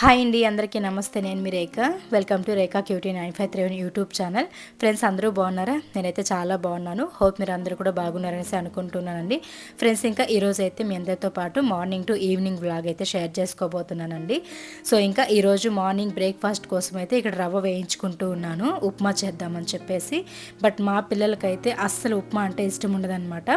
Hi అండి అందరికీ నమస్తే. నేను మీ Rekha. Welcome to Rekha cutie nine five three YouTube channel friends అందరూ బాగున్నారా? నేనైతే చాలా బాగున్నాను. హోప్ మీరు అందరూ కూడా బాగున్నారనేసి అనుకుంటున్నానండి. ఫ్రెండ్స్ ఇంకా ఈరోజు అయితే మీ అందరితో పాటు మార్నింగ్ టు ఈవినింగ్ బ్లాగ్ అయితే షేర్ చేసుకోబోతున్నానండి. సో ఇంకా ఈరోజు మార్నింగ్ బ్రేక్ఫాస్ట్ కోసం అయితే ఇక్కడ రవ్వ వేయించుకుంటూ ఉన్నాను. ఉప్మా చేద్దామని చెప్పేసి. బట్ మా పిల్లలకైతే అస్సలు ఉప్మా అంటే ఇష్టం ఉండదన్నమాట.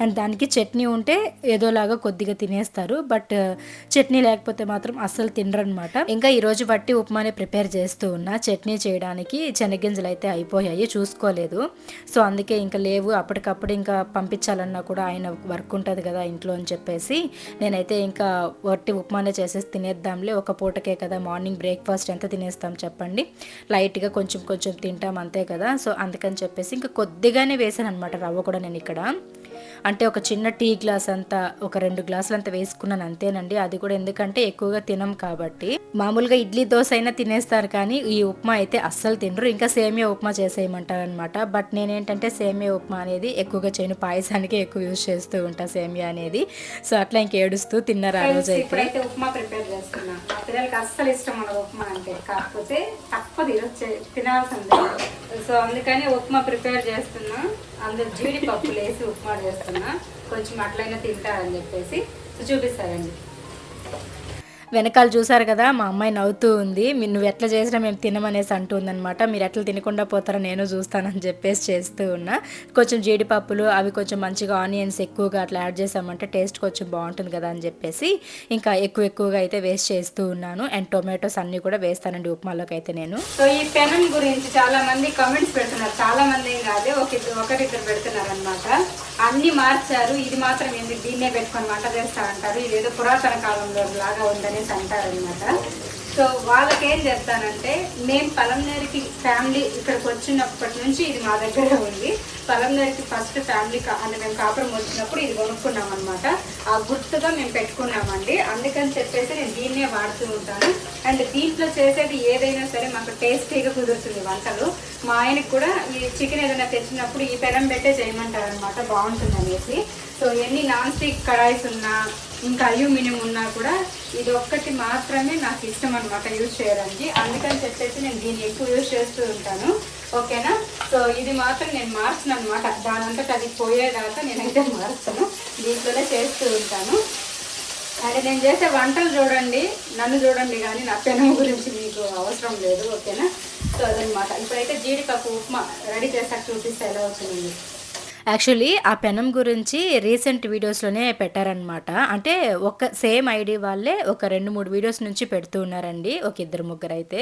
అండ్ దానికి చట్నీ ఉంటే ఏదోలాగా కొద్దిగా తినేస్తారు. బట్ uh, చట్నీ లేకపోతే మాత్రం అస్సలు తినరు అనమాట ఇంకా ఈరోజు బట్టి ఉప్మానే ప్రిపేర్ చేస్తూ ఉన్నా. చట్నీ చేయడానికి శనగింజలు అయితే అయిపోయాయి. చూసుకోలేదు. సో అందుకే ఇంకా లేవు. అప్పటికప్పుడు ఇంకా పంపించాలన్నా కూడా ఆయన వర్క్ ఉంటుంది కదా ఇంట్లో అని చెప్పేసి. నేనైతే ఇంకా వట్టి ఉప్మానే చేసేసి తినేద్దాంలే. ఒక పూటకే కదా మార్నింగ్ బ్రేక్ఫాస్ట్ ఎంత తినేస్తాం చెప్పండి. లైట్గా కొంచెం కొంచెం తింటాం అంతే కదా. సో అందుకని చెప్పేసి ఇంకా కొద్దిగానే వేసాను అనమాట రవ్వ కూడా నేను ఇక్కడ. అంటే ఒక చిన్న టీ గ్లాస్ అంతా ఒక రెండు గ్లాసులు అంతా వేసుకున్నాను అంతేనండి. అది కూడా ఎందుకంటే ఎక్కువగా తినం కాబట్టి. మామూలుగా ఇడ్లీ దోశ అయినా తినేస్తారు కానీ ఈ ఉప్మా అయితే అస్సలు తినరు. ఇంకా సేమియా ఉప్మా చేసేయమంటారు అనమాట బట్ నేనేంటంటే సేమియా ఉప్మా అనేది ఎక్కువగా చేయను. పాయసానికి ఎక్కువ యూజ్ చేస్తూ ఉంటా సేమియా అనేది. సో అట్లా ఇంక ఏడుస్తూ తిన్నారు ఆ రోజు అయితే ఉప్మా ప్రిపేర్ చేస్తున్నా. పిల్లలకి అస్సలు ఇష్టం ఉండదు ఉప్మా అంటే. కాకపోతే తప్పదు ఈరోజు చే- తినాల్సిందే. సో అందుకని ఉప్మా ప్రిపేర్ చేస్తున్నా. అందులో జీడిపప్పులు వేసి ఉప్మా చేస్తున్నా. కొంచెం అట్లయినా తింటారని చెప్పేసి చూపిస్తారండి. వెనకాల చూసారు కదా మా అమ్మాయి నవ్వుతూ ఉంది. నువ్వు ఎట్లా చేసినా మేము తినమనేసి అంటుందనమాట మీరు ఎట్లా తినకుండా పోతారో నేను చూస్తానని చెప్పేసి చేస్తూ ఉన్నా. కొంచెం జీడిపప్పులు అవి కొంచెం మంచిగా ఆనియన్స్ ఎక్కువగా అట్లా యాడ్ చేసామంటే టేస్ట్ కొంచెం బాగుంటుంది కదా అని చెప్పేసి ఇంకా ఎక్కువ ఎక్కువగా అయితే వేస్ట్ చేస్తూ ఉన్నాను. అండ్ టొమాటోస్ అన్నీ కూడా వేస్తానండి ఉప్మాలోకి అయితే నేను. సో ఈ పెనం గురించి చాలా మంది కామెంట్స్ పెడుతున్నారు. చాలా మంది కాదు ఒక ఇద్దరు ఒకరిద్దరు పెడుతున్నారు అనమాట అన్ని మార్చారు. ఇది మాత్రం ఎందుకు దీన్నే పెట్టుకొని వంట చేస్తా అంటారు. ఇది ఏదో పురాతన కాలంలో లాగా ఉందని అంటారు అనమాట సో వాళ్ళకేం చెప్తానంటే మేము పలంనేరికి ఫ్యామిలీ ఇక్కడికి వచ్చినప్పటి నుంచి ఇది మా దగ్గర ఉంది. పలంనేరికి ఫస్ట్ ఫ్యామిలీ అంటే మేము కాపురం వచ్చినప్పుడు ఇది కొనుక్కున్నాం అనమాట ఆ గుర్తుగా మేము పెట్టుకున్నామండి. అందుకని చెప్పేసి నేను దీన్నే వాడుతూ ఉంటాను. అండ్ దీంట్లో చేసేది ఏదైనా సరే మాకు టేస్టీగా కుదురుతుంది వంటలు. మా ఆయనకి కూడా ఈ చికెన్ ఏదైనా తెచ్చినప్పుడు ఈ పెనం పెట్టే చేయమంటారు అనమాట బాగుంటుంది అనేసి సో ఎన్ని నాన్ స్టిక్ కడాయిస్ ఉన్నా ఇంకా అల్యూమినియం ఉన్నా కూడా ఇది ఒక్కటి మాత్రమే నాకు ఇష్టం అనమాట యూజ్ చేయడానికి. అందుకని చెప్పేసి నేను దీన్ని ఎక్కువ యూజ్ చేస్తూ ఉంటాను. ఓకేనా? సో ఇది మాత్రం నేను మార్చను అనమాట దానంతట అది పోయేదాకా నేనైతే మార్చను. దీంట్లోనే చేస్తూ ఉంటాను. అంటే నేను చేసే వంటలు చూడండి. నన్ను చూడండి కానీ నా పెనం గురించి మీకు అవసరం లేదు. ఓకేనా? సో అదనమాట ఇప్పుడైతే జీడిపప్పు ఉప్మా రెడీ చేసాక చూపిస్తే ఎలా అవుతుంది. యాక్చువల్లీ ఆ పెనం గురించి రీసెంట్ వీడియోస్లోనే పెట్టారనమాట అంటే ఒక సేమ్ ఐడి వాళ్ళే ఒక రెండు మూడు వీడియోస్ నుంచి పెడుతూ ఉన్నారండి ఒక ఇద్దరు ముగ్గురు అయితే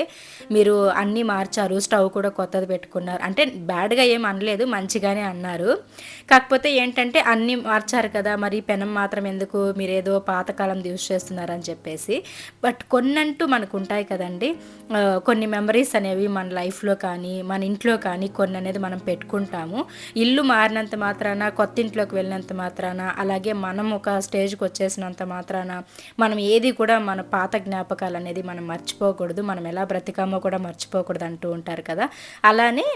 మీరు అన్నీ మార్చారు స్టవ్ కూడా కొత్తది పెట్టుకున్నారు. అంటే బ్యాడ్గా ఏం అనలేదు మంచిగానే అన్నారు. కాకపోతే ఏంటంటే అన్నీ మార్చారు కదా మరి పెనం మాత్రం ఎందుకు మీరేదో పాతకాలం యూజ్ చేస్తున్నారని చెప్పేసి. బట్ కొన్నంటూ మనకు ఉంటాయి కదండి కొన్ని మెమరీస్ అనేవి మన లైఫ్లో కానీ మన ఇంట్లో కానీ కొన్ని అనేది మనం పెట్టుకుంటాము. ఇల్లు మారినంత మాత్రాన కొత్త ఇంట్లోకి వెళ్ళినంత మాత్రాన అలాగే మనం ఒక స్టేజ్కి వచ్చేసినంత మాత్రాన మనం ఏది కూడా మన పాత జ్ఞాపకాలు అనేది మనం మర్చిపోకూడదు మనం ఎలా బ్రతికామో కూడా మర్చిపోకూడదు అంటూ ఉంటారు కదా. అలానే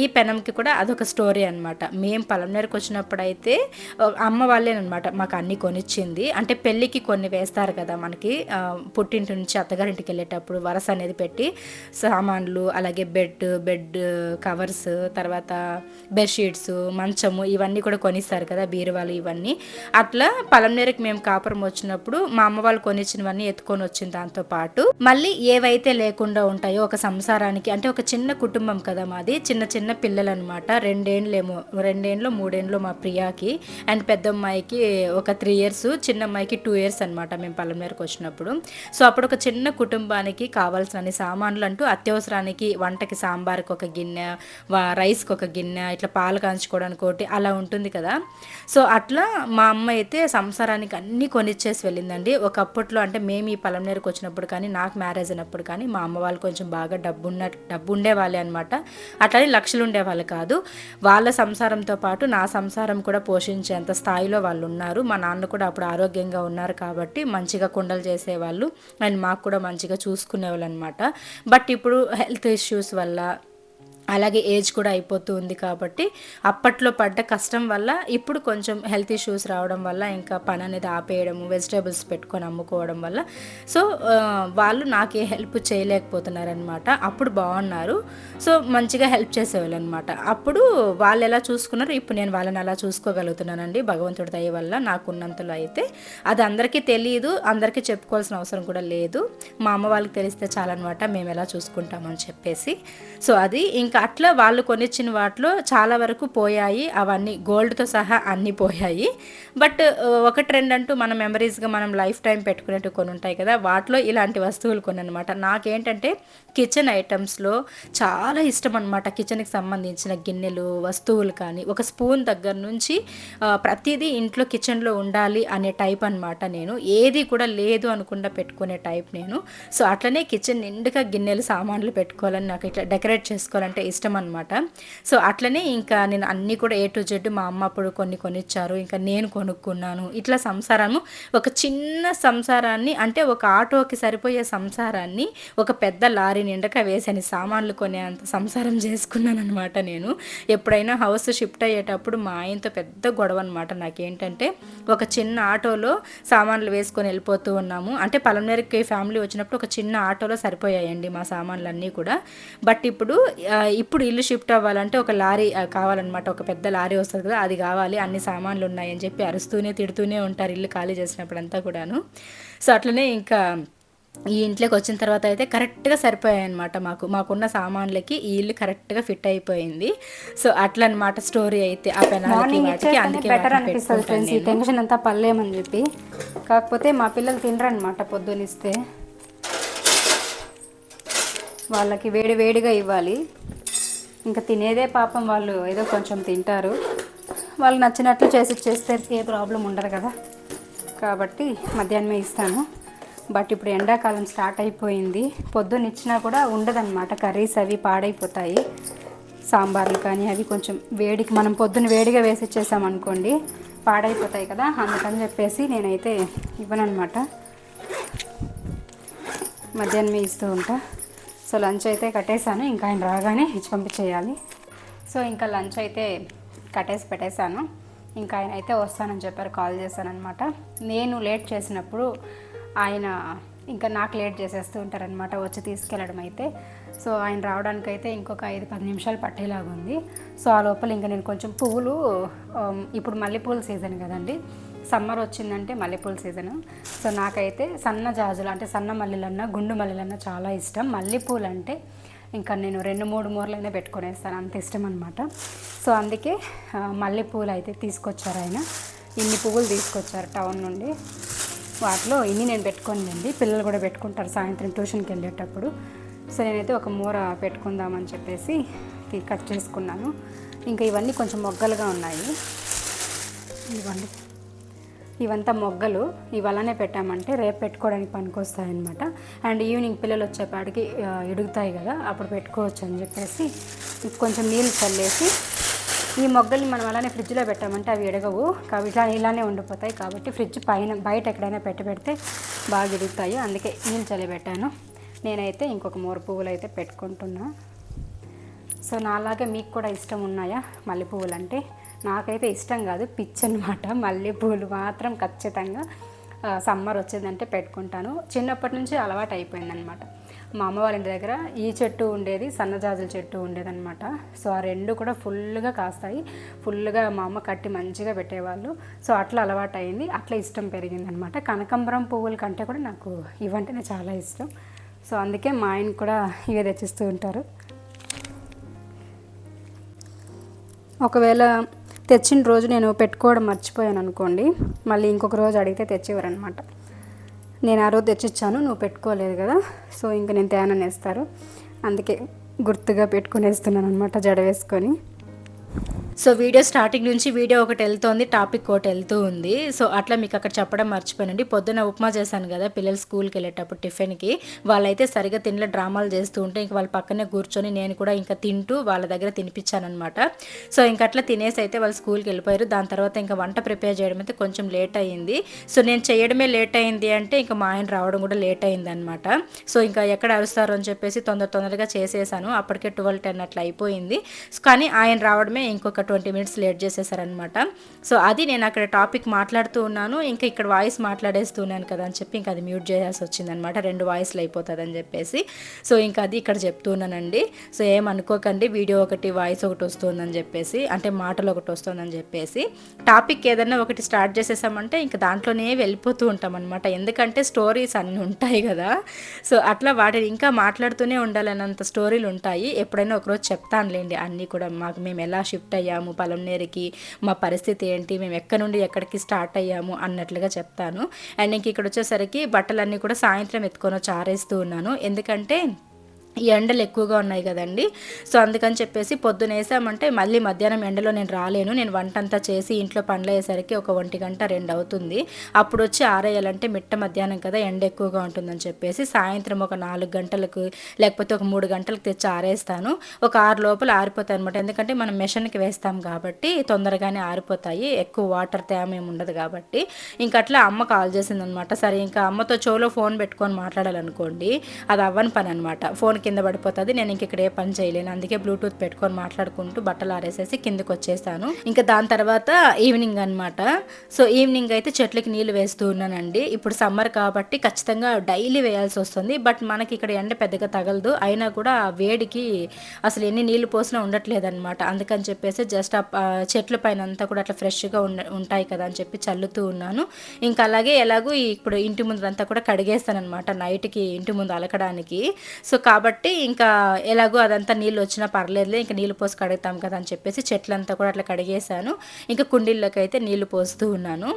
ఈ పెనంకి కూడా అదొక స్టోరీ అనమాట మేము పలంనేరుకు వచ్చినప్పుడు అయితే అమ్మ వాళ్ళేనమాట మాకు అన్ని కొనిచ్చింది. అంటే పెళ్ళికి కొన్ని వేస్తారు కదా మనకి పుట్టింటి నుంచి అత్తగారింటికి వెళ్ళేటప్పుడు వరస అనేది పెట్టి సామాన్లు అలాగే బెడ్ బెడ్ కవర్స్ తర్వాత బెడ్షీట్స్ మంచము ఇవన్నీ కూడా కొనిస్తారు కదా బీరువాలు ఇవన్నీ. అట్లా పలంనేరుకి మేము కాపురం వచ్చినప్పుడు మా అమ్మ వాళ్ళు కొనిచ్చినవన్నీ ఎత్తుకొని వచ్చిన దాంతో పాటు మళ్ళీ ఏవైతే లేకుండా ఉంటాయో ఒక సంసారానికి అంటే ఒక చిన్న కుటుంబం కదా మాది చిన్న చిన్న పిల్లలు అనమాట రెండేండ్లేమో రెండేండ్లు మూడేండ్లు మా ప్రియాకి అండ్ పెద్దమ్మాయికి ఒక త్రీ ఇయర్స్ చిన్న అమ్మాయికి టూ ఇయర్స్ అనమాట మేము పల్లెమేరకు వచ్చినప్పుడు. సో అప్పుడు ఒక చిన్న కుటుంబానికి కావాల్సిన సామాన్లు అంటూ అత్యవసరానికి వంటకి సాంబార్కి ఒక గిన్నె రైస్కి ఒక గిన్నె ఇట్లా పాలు కాంచుకోవడానికి ఒకటి అలా ఉంటుంది కదా. సో అట్లా మా అమ్మ అయితే సంసారానికి అన్నీ కొనిచ్చేసి వెళ్ళిందండి. ఒకప్పట్లో అంటే మేము ఈ పలంనేరుకు వచ్చినప్పుడు కానీ నాకు మ్యారేజ్ అయినప్పుడు కానీ మా అమ్మ వాళ్ళు కొంచెం బాగా డబ్బు ఉన్న డబ్బు ఉండేవాళ్ళే అనమాట అట్లని లక్షలు ఉండేవాళ్ళు కాదు. వాళ్ళ సంసారంతో పాటు నా సంసారం కూడా పోషించేంత స్థాయిలో వాళ్ళు ఉన్నారు. మా నాన్న కూడా అప్పుడు ఆరోగ్యంగా ఉన్నారు కాబట్టి మంచిగా కుండలు చేసేవాళ్ళు. అండ్ మాకు కూడా మంచిగా చూసుకునేవాళ్ళు అనమాట బట్ ఇప్పుడు హెల్త్ ఇష్యూస్ వల్ల అలాగే ఏజ్ కూడా అయిపోతూ ఉంది కాబట్టి అప్పట్లో పడ్డ కష్టం వల్ల ఇప్పుడు కొంచెం హెల్త్ ఇష్యూస్ రావడం వల్ల ఇంకా పని అనేది ఆపేయడము వెజిటేబుల్స్ పెట్టుకొని అమ్ముకోవడం వల్ల. సో వాళ్ళు వాళ్ళు నాకే హెల్ప్ చేయలేకపోతున్నారనమాట అప్పుడు బాగున్నారు. సో మంచిగా హెల్ప్ చేసేవాళ్ళు అనమాట అప్పుడు వాళ్ళు ఎలా చూసుకున్నారు ఇప్పుడు నేను వాళ్ళని అలా చూసుకోగలుగుతున్నానండి. భగవంతుడి దయ వల్ల నాకున్నంతలో అయితే. అది అందరికీ తెలియదు అందరికీ చెప్పుకోవాల్సిన అవసరం కూడా లేదు. మా అమ్మ వాళ్ళకి తెలిస్తే చాలన్నమాట మేము ఎలా చూసుకుంటామని చెప్పేసి. సో అది ఇంకా అట్లా వాళ్ళు కొనిచ్చిన వాటిలో చాలా వరకు పోయాయి. అవన్నీ గోల్డ్తో సహా అన్నీ పోయాయి. బట్ ఒక ట్రెండ్ అంటూ మన మెమరీస్గా మనం లైఫ్ టైం పెట్టుకునేట్టు కొన్ని ఉంటాయి కదా వాటిలో ఇలాంటి వస్తువులు కొనమాట నాకేంటంటే కిచెన్ ఐటమ్స్లో చాలా ఇష్టం అనమాట కిచెన్కి సంబంధించిన గిన్నెలు వస్తువులు కానీ ఒక స్పూన్ దగ్గర నుంచి ప్రతిదీ ఇంట్లో కిచెన్లో ఉండాలి అనే టైప్ అనమాట నేను. ఏది కూడా లేదు అనుకుండా పెట్టుకునే టైప్ నేను. సో అట్లనే కిచెన్ నిండుగా గిన్నెలు సామాన్లు పెట్టుకోవాలని నాకు ఇట్లా డెకరేట్ చేసుకోవాలంటే ఇష్టం అనమాట సో అట్లనే ఇంకా నేను అన్నీ కూడా ఏ టు జెడ్ మా అమ్మ అప్పుడు కొన్ని కొనిచ్చారు. ఇంకా నేను కొనుక్కున్నాను. ఇట్లా సంసారము ఒక చిన్న సంసారాన్ని అంటే ఒక ఆటోకి సరిపోయే సంసారాన్ని ఒక పెద్ద లారీ నిండక వేసాను సామాన్లు కొనే అంత సంసారం చేసుకున్నాను అనమాట నేను. ఎప్పుడైనా హౌస్ షిఫ్ట్ అయ్యేటప్పుడు మా ఆయనతో పెద్ద గొడవ అనమాట నాకేంటంటే ఒక చిన్న ఆటోలో సామాన్లు వేసుకొని వెళ్ళిపోతూ ఉన్నాము. అంటే పలమనేరుకి ఫ్యామిలీ వచ్చినప్పుడు ఒక చిన్న ఆటోలో సరిపోయాయండి మా సామాన్లు అన్నీ కూడా. బట్ ఇప్పుడు ఇప్పుడు ఇల్లు షిఫ్ట్ అవ్వాలంటే ఒక లారీ కావాలన్నమాట. ఒక పెద్ద లారీ వస్తుంది కదా అది కావాలి అన్ని సామాన్లు ఉన్నాయని చెప్పి అరుస్తూనే తిడుతూనే ఉంటారు ఇల్లు ఖాళీ చేసినప్పుడు అంతా కూడాను. సో అట్లనే ఇంకా ఈ ఇంట్లోకి వచ్చిన తర్వాత అయితే కరెక్ట్గా సరిపోయాయి అనమాట మాకు. మాకున్న సామాన్లకి ఈ ఇల్లు కరెక్ట్గా ఫిట్ అయిపోయింది. సో అట్లా అనమాట స్టోరీ అయితే ఆ పెనాలకి వాటికి. అందుకే బెటర్ అనిపిస్తుంది ఫ్రెండ్స్ ఈ టెన్షన్ అంతా పర్లేమని చెప్పి. కాకపోతే మా పిల్లలు తినరనమాట పొద్దునిస్తే వాళ్ళకి వేడి వేడిగా ఇవ్వాలి. ఇంకా తినేదే పాపం వాళ్ళు ఏదో కొంచెం తింటారు. వాళ్ళు నచ్చినట్లు చేసి చేస్తే ఏ ప్రాబ్లం ఉండదు కదా. కాబట్టి మధ్యాహ్నమే ఇస్తాను. బట్ ఇప్పుడు ఎండాకాలం స్టార్ట్ అయిపోయింది. పొద్దున్న ఇచ్చినా కూడా ఉండదన్నమాట. కర్రీస్ అవి పాడైపోతాయి. సాంబార్లు కానీ అవి కొంచెం వేడికి మనం పొద్దున్న వేడిగా వేసి ఇచ్చేసామనుకోండి పాడైపోతాయి కదా. అందుకని చెప్పేసి నేనైతే ఇవ్వనమాట మధ్యాహ్నమే ఇస్తూ ఉంటా. సో లంచ్ అయితే కట్టేశాను. ఇంకా ఆయన రాగానే ఇచ్చి పంపించేయాలి. సో ఇంకా లంచ్ అయితే కట్టేసి పెట్టేశాను. ఇంకా ఆయన అయితే వస్తానని చెప్పారు కాల్ చేశానమాట నేను లేట్ చేసినప్పుడు ఆయన ఇంకా నాకు లేట్ చేసేస్తూ ఉంటారనమాట వచ్చి తీసుకెళ్ళడం అయితే. సో ఆయన రావడానికి అయితే ఇంకొక ఐదు పది నిమిషాలు పట్టేలాగా ఉంది సో ఆ లోపల ఇంకా నేను కొంచెం పువ్వులు ఇప్పుడు మల్లెపూల సీజన్ కదండి. సమ్మర్ వచ్చిందంటే మల్లెపూల సీజన్. సో నాకైతే సన్న జాజులు అంటే సన్న మల్లెలన్నా గుండు మల్లెలన్నా చాలా ఇష్టం. మల్లెపూలు అంటే ఇంకా నేను రెండు మూడు మూరలైనా పెట్టుకునేస్తాను. అంత ఇష్టం అనమాట సో అందుకే మల్లెపూలు అయితే తీసుకొచ్చారు ఆయన. ఇన్ని పువ్వులు తీసుకొచ్చారు టౌన్ నుండి. వాటిలో ఇన్ని నేను పెట్టుకోనండి పిల్లలు కూడా పెట్టుకుంటారు సాయంత్రం ట్యూషన్కి వెళ్ళేటప్పుడు. సో నేనైతే ఒక మూర పెట్టుకుందామని చెప్పేసి కట్ చేసుకున్నాను. ఇంకా ఇవన్నీ కొంచెం మొగ్గలుగా ఉన్నాయి. ఇవ్వండి. ఇవంతా మొగ్గలు. ఇవలనే పెట్టామంటే రేపు పెట్టుకోవడానికి పనికొస్తాయన్నమాట. అండ్ ఈవినింగ్ పిల్లలు వచ్చేపాటికి ఇడుగుతాయి కదా అప్పుడు పెట్టుకోవచ్చు అని చెప్పేసి కొంచెం నీళ్ళు చల్లేసి ఈ మొగ్గల్ని మనం అలానే ఫ్రిడ్జ్లో పెట్టామంటే అవి ఎడగవు కాబట్టి ఇట్లా ఇలానే ఉండిపోతాయి. కాబట్టి ఫ్రిడ్జ్ పైన బయట ఎక్కడైనా పెట్టి పెడితే బాగా ఇడుగుతాయి. అందుకే నీళ్ళు చల్లిపెట్టాను నేనైతే ఇంకొక మూర పువ్వులు అయితే పెట్టుకుంటున్నా. సో నాలాగే మీకు కూడా ఇష్టం ఉన్నాయా మల్లెపువ్వులు అంటే నాకైతే ఇష్టం కాదు పిచ్చి అనమాట మల్లెపూలు మాత్రం ఖచ్చితంగా సమ్మర్ వచ్చిందంటే పెట్టుకుంటాను. చిన్నప్పటి నుంచి అలవాటు అయిపోయిందనమాట మా అమ్మ వాళ్ళ ఇంటి దగ్గర ఈ చెట్టు ఉండేది సన్నజాజుల చెట్టు ఉండేదన్నమాట. సో ఆ రెండు కూడా ఫుల్గా కాస్తాయి. ఫుల్గా మా అమ్మ కట్టి మంచిగా పెట్టేవాళ్ళు. సో అట్లా అలవాటు అయింది. అట్లా ఇష్టం పెరిగిందనమాట కనకంబరం పువ్వుల కంటే కూడా నాకు ఇవంటేనే చాలా ఇష్టం. సో అందుకే మా ఆయన కూడా ఇవే తెచ్చిస్తూ ఉంటారు. ఒకవేళ తెచ్చిన రోజు నేను పెట్టుకోవడం మర్చిపోయాను అనుకోండి. మళ్ళీ ఇంకొక రోజు అడిగితే తెచ్చేవారనమాట నేను ఆ రోజు తెచ్చిచ్చాను నువ్వు పెట్టుకోలేదు కదా సో ఇంక నేను తేననేస్తారు అందుకే గుర్తుగా పెట్టుకునేస్తున్నాను అనమాట జడ వేసుకొని. సో వీడియో స్టార్టింగ్ నుంచి వీడియో ఒకటి వెళ్తోంది టాపిక్ ఒకటి వెళ్తూ ఉంది. సో అట్లా మీకు అక్కడ చెప్పడం మర్చిపోయానండి. పొద్దున ఉప్మా చేశాను కదా పిల్లలు స్కూల్కి వెళ్ళేటప్పుడు టిఫిన్కి. వాళ్ళైతే సరిగా తినలే డ్రామాలు చేస్తూ ఉంటే ఇంక వాళ్ళ పక్కనే కూర్చొని నేను కూడా ఇంకా తింటూ వాళ్ళ దగ్గర తినిపించానమాట సో ఇంక అట్లా తినేసి అయితే వాళ్ళు స్కూల్కి వెళ్ళిపోయారు. దాని తర్వాత ఇంకా వంట ప్రిపేర్ చేయడం అయితే కొంచెం లేట్ అయ్యింది. సో నేను చేయడమే లేట్ అయింది అంటే ఇంకా మా ఆయన రావడం కూడా లేట్ అయింది అనమాట సో ఇంకా ఎక్కడ అరుస్తారు అని చెప్పేసి తొందర తొందరగా చేసేసాను. అప్పటికే ట్వెల్వ్ టెన్ అట్లా అయిపోయింది. సో కానీ ఆయన రావడమే ఇంకొక ట్వంటీ మినిట్స్ లేట్ చేసేసారనమాట సో అది నేను అక్కడ టాపిక్ మాట్లాడుతూ ఉన్నాను. ఇంకా ఇక్కడ వాయిస్ మాట్లాడేస్తూ ఉన్నాను కదా అని చెప్పి ఇంకా అది మ్యూట్ చేయాల్సి వచ్చిందనమాట రెండు వాయిస్లు అయిపోతుంది అని చెప్పేసి. సో ఇంకా అది ఇక్కడ చెప్తూ ఉన్నానండి సో ఏమనుకోకండి వీడియో ఒకటి వాయిస్ ఒకటి వస్తుందని చెప్పేసి అంటే మాటలు ఒకటి వస్తుందని చెప్పేసి. టాపిక్ ఏదైనా ఒకటి స్టార్ట్ చేసేసామంటే ఇంకా దాంట్లోనే వెళ్ళిపోతూ ఉంటాం అనమాట ఎందుకంటే స్టోరీస్ అన్నీ ఉంటాయి కదా. సో అట్లా వాటిని ఇంకా మాట్లాడుతూనే ఉండాలన్నంత స్టోరీలు ఉంటాయి. ఎప్పుడైనా ఒకరోజు చెప్తానులేండి అన్నీ కూడా మాకు మేము ఎలా షిఫ్ట్ అయ్యాము పలంనేరికి మా పరిస్థితి ఏంటి మేము ఎక్కడి నుండి ఎక్కడికి స్టార్ట్ అయ్యాము అన్నట్లుగా చెప్తాను. అండ్ ఇంక ఇక్కడ వచ్చేసరికి బట్టలన్నీ కూడా సాయంత్రం ఎత్తుకొని చారేస్తూ ఉన్నాను. ఎందుకంటే ఈ ఎండలు ఎక్కువగా ఉన్నాయి కదండి. సో అందుకని చెప్పేసి పొద్దున వేసామంటే మళ్ళీ మధ్యాహ్నం ఎండలో నేను రాలేను. నేను వంట అంతా చేసి ఇంట్లో పనులు అయ్యేసరికి ఒక ఒంటి గంట రెండు అవుతుంది. అప్పుడు వచ్చి ఆరేయాలంటే మిట్ట మధ్యాహ్నం కదా ఎండ ఎక్కువగా ఉంటుందని చెప్పేసి సాయంత్రం ఒక నాలుగు గంటలకు లేకపోతే ఒక మూడు గంటలకు తెచ్చి ఆరేస్తాను. ఒక ఆరు లోపల ఆరిపోతాయి అనమాట ఎందుకంటే మనం మిషన్కి వేస్తాం కాబట్టి తొందరగానే ఆరిపోతాయి. ఎక్కువ వాటర్ తేమ ఏమి ఉండదు కాబట్టి. ఇంకా అట్లా అమ్మ కాల్ చేసిందనమాట సరే ఇంకా అమ్మతో చెవులో ఫోన్ పెట్టుకొని మాట్లాడాలనుకోండి. అది అవ్వని పని అనమాట ఫోన్కి కింద పడిపోతుంది. నేను ఇంక ఇక్కడ ఏ పని చేయలేను. అందుకే బ్లూటూత్ పెట్టుకొని మాట్లాడుకుంటూ బట్టలు ఆరేసేసి కిందకి వచ్చేసాను. ఇంకా దాని తర్వాత ఈవినింగ్ అనమాట సో ఈవినింగ్ అయితే చెట్లకి నీళ్ళు వేస్తూ ఉన్నానండి. ఇప్పుడు సమ్మర్ కాబట్టి ఖచ్చితంగా డైలీ వేయాల్సి వస్తుంది. బట్ మనకి ఇక్కడ ఎండ పెద్దగా తగలదు. అయినా కూడా వేడికి అసలు ఎన్ని నీళ్ళు పోసినా ఉండట్లేదు అనమాట అందుకని చెప్పేసి జస్ట్ ఆ చెట్ల పైన అంతా కూడా అట్లా ఫ్రెష్గా ఉండ ఉంటాయి కదా అని చెప్పి చల్లుతూ ఉన్నాను. ఇంకా అలాగే ఎలాగో ఇప్పుడు ఇంటి ముందంతా కూడా కడిగేస్తానమాట నైట్కి ఇంటి ముందు అలకడానికి. సో కాబట్టి కాబట్టి ఇంకా ఎలాగో అదంతా నీళ్ళు వచ్చినా పర్లేదులే ఇంకా నీళ్ళు పోసి కడుగుతాం కదా అని చెప్పేసి చెట్లంతా కూడా అట్లా కడిగేసాను ఇంకా కుండీల్లోకి అయితే నీళ్ళు పోస్తూ ఉన్నాను.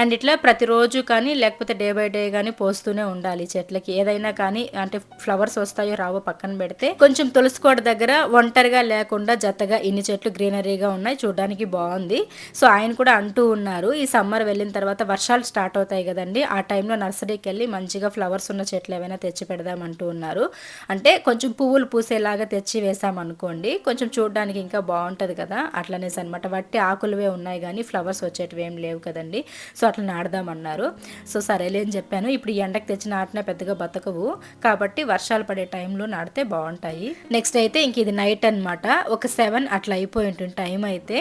అండ్ ఇట్లా ప్రతిరోజు కానీ లేకపోతే డే బై డే కానీ పోస్తూనే ఉండాలి చెట్లకి. ఏదైనా కానీ అంటే ఫ్లవర్స్ వస్తాయో రావో పక్కన పెడితే కొంచెం తులసికోట దగ్గర ఒంటరిగా లేకుండా జతగా ఇన్ని చెట్లు గ్రీనరీగా ఉన్నాయి చూడడానికి బాగుంది. సో ఆయన కూడా అంటూ ఉన్నారు ఈ సమ్మర్ వెళ్ళిన తర్వాత వర్షాలు స్టార్ట్ అవుతాయి కదండి ఆ టైంలో నర్సరీకి వెళ్ళి మంచిగా ఫ్లవర్స్ ఉన్న చెట్లు ఏమైనా తెచ్చి పెడదాం అంటూ ఉన్నారు. అంటే కొంచెం పువ్వులు పూసేలాగా తెచ్చి వేసామనుకోండి కొంచెం చూడడానికి ఇంకా బాగుంటుంది కదా. అట్లనేసి అనమాట వట్టి ఆకులవే ఉన్నాయి కానీ ఫ్లవర్స్ వచ్చేటివి ఏం లేవు కదండి. సో అట్లా నాడదామన్నారు సో సరేలే అని చెప్పాను. ఇప్పుడు ఎండకు తెచ్చి నాటినా పెద్దగా బతకవు. కాబట్టి వర్షాలు పడే టైంలో నాటితే బాగుంటాయి. నెక్స్ట్ అయితే ఇంక ఇది నైట్ అనమాట ఒక సెవెన్ అట్లా అయిపోయి ఉంటుంది టైం అయితే.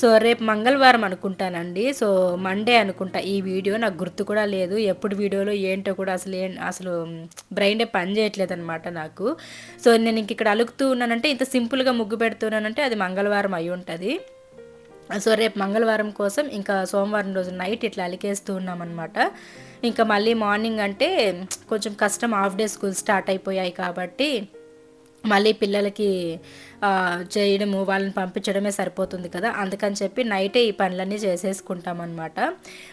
సో రేపు మంగళవారం అనుకుంటానండి. సో మండే అనుకుంటా. ఈ వీడియో నాకు గుర్తు కూడా లేదు. ఎప్పుడు వీడియోలో ఏంటో కూడా అసలు అసలు బ్రెయిన్ పని చేయట్లేదు అనమాట నాకు. సో నేను ఇంక ఇక్కడ అలుగుతూ ఉన్నానంటే ఇంత సింపుల్గా ముగ్గు పెడుతున్నానంటే అది మంగళవారం అయి ఉంటుంది. సో రేపు మంగళవారం కోసం ఇంకా సోమవారం రోజు నైట్ ఇట్లా అలికేస్తూ ఉన్నామన్నమాట. ఇంకా మళ్ళీ మార్నింగ్ అంటే కొంచెం కష్టం హాఫ్ డే స్కూల్ స్టార్ట్ అయిపోయాయి కాబట్టి మళ్ళీ పిల్లలకి చేయడము వాళ్ళని పంపించడమే సరిపోతుంది కదా. అందుకని చెప్పి నైటే ఈ పనులన్నీ చేసేసుకుంటాం అనమాట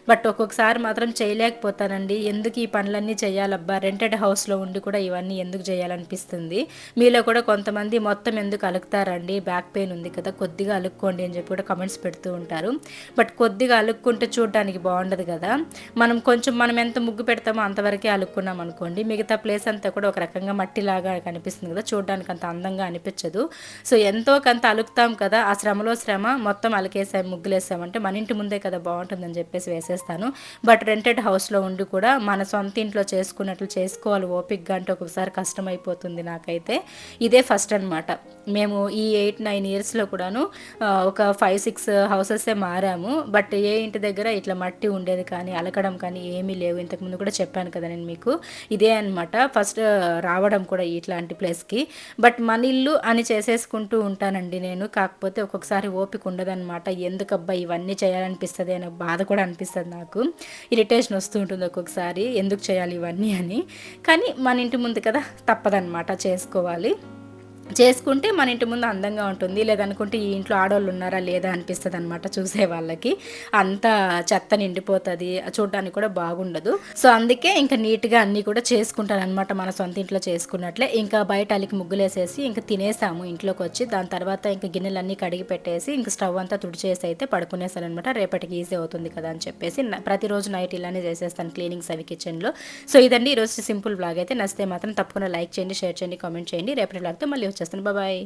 బట్ ఒక్కొక్కసారి మాత్రం చేయలేకపోతానండి. ఎందుకు ఈ పనులన్నీ చేయాలబ్బా? రెంటెడ్ హౌస్లో ఉండి కూడా ఇవన్నీ ఎందుకు చేయాలనిపిస్తుంది? మీలో కూడా కొంతమంది మొత్తం ఎందుకు అలుకుతారండి? బ్యాక్ పెయిన్ ఉంది కదా కొద్దిగా అలుక్కోండి అని చెప్పి కూడా కమెంట్స్ పెడుతూ ఉంటారు. బట్ కొద్దిగా అలుక్కుంటే చూడడానికి బాగుండదు కదా. మనం కొంచెం మనం ఎంత ముగ్గు పెడతామో అంతవరకే అలుక్కున్నాం అనుకోండి మిగతా ప్లేస్ అంతా కూడా ఒక రకంగా మట్టిలాగా కనిపిస్తుంది కదా చూడడానికి అంత అందంగా అనిపించదు. సో ఎంతో కొంత అలుకుతాం కదా ఆ శ్రమలో శ్రమ మొత్తం అలకేసాం ముగ్గులేసామంటే మన ఇంటి ముందే కదా బాగుంటుందని చెప్పేసి వేసేస్తాను. బట్ రెంటెడ్ హౌస్లో ఉండి కూడా మన సొంత ఇంట్లో చేసుకున్నట్లు చేసుకోవాలి ఓపిక్గా అంటే ఒకసారి కష్టమైపోతుంది నాకైతే. ఇదే ఫస్ట్ అనమాట మేము ఈ ఎయిట్ నైన్ ఇయర్స్లో కూడాను ఒక ఫైవ్ సిక్స్ హౌసెసే మారాము. బట్ ఏ ఇంటి దగ్గర ఇట్లా మట్టి ఉండేది కానీ అలకడం కానీ ఏమీ లేవు. ఇంతకుముందు కూడా చెప్పాను కదా నేను మీకు. ఇదే అనమాట ఫస్ట్ రావడం కూడా ఇట్లాంటి ప్లేస్కి. బట్ మన ఇల్లు అని చేసేసుకుంటూ ఉంటానండి నేను. కాకపోతే ఒక్కొక్కసారి ఓపిక ఉండదన్నమాట. ఎందుకబ్బా ఇవన్నీ చేయాలనిపిస్తుంది అనే బాధ కూడా అనిపిస్తుంది నాకు. ఇరిటేషన్ వస్తూ ఉంటుంది ఒక్కొక్కసారి. ఎందుకు చేయాలి ఇవన్నీ అని. కానీ మన ఇంటి ముందు కదా తప్పదనమాట చేసుకోవాలి. చేసుకుంటే మన ఇంటి ముందు అందంగా ఉంటుంది. లేదనుకుంటే ఈ ఇంట్లో ఆడవాళ్ళు ఉన్నారా లేదా అనిపిస్తుంది అనమాట చూసే వాళ్ళకి. అంత చెత్త నిండిపోతుంది. చూడడానికి కూడా బాగుండదు. సో అందుకే ఇంకా నీట్గా అన్నీ కూడా చేసుకుంటాను అనమాట మన సొంత ఇంట్లో చేసుకున్నట్లే. ఇంకా బయట అలికి ముగ్గులేసేసి ఇంకా తినేసాము ఇంట్లోకి వచ్చి దాని తర్వాత ఇంకా గిన్నెలన్నీ కడిగి పెట్టేసి ఇంకా స్టవ్ అంతా తుడిచేసి అయితే పడుకునేసాను అనమాట రేపటికి ఈజీ అవుతుంది కదా అని చెప్పేసి ప్రతిరోజు నైట్ ఇలానే చేసేస్తాను క్లీనింగ్స్ అవి కిచెన్లో. సో ఇదండి ఈరోజు సింపుల్ బ్లాగ్ అయితే. నచ్చితే మాత్రం తప్పకుండా లైక్ చేయండి షేర్ చేయండి కామెంట్ చేయండి. రేపటి బ్లాగ్తో మళ్ళీ చేస్తాను బాబాయ్